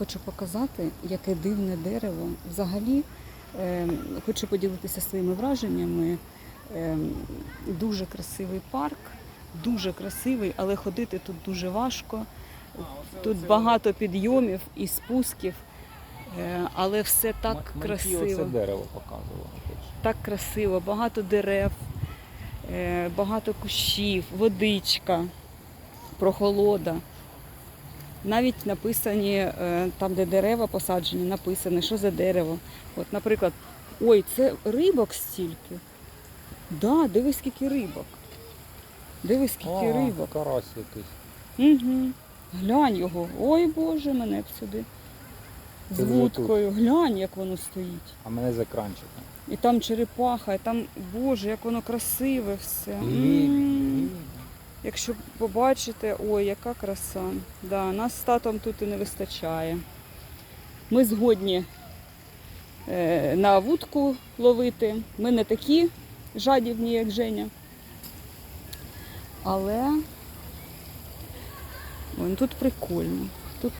хочу показати, яке дивне дерево. Взагалі, е, хочу поділитися своїми враженнями. Е, дуже красивий парк, дуже красивий, але ходити тут дуже важко. Тут багато підйомів і спусків, е, але все так М- красиво. Це дерево показувало. Так красиво, багато дерев, е, багато кущів, водичка, прохолода. Навіть написані е, там, де дерева посаджені, написано, що за дерево. От, наприклад, ой, це рибок стільки. Да, дивись, скільки рибок. Дивись, скільки А, рибок. Карась якийсь. Угу. Глянь його. Ой Боже, мене б сюди. З вже вудкою. Глянь, як воно стоїть. А мене за кранчиком. І там черепаха, і там, Боже, як воно красиве все. М. І- Якщо побачите, ой, яка краса. Да, нас з татом тут і не вистачає. Ми згодні е, на вудку ловити. Ми не такі жадібні, як Женя. Але ну тут прикольно.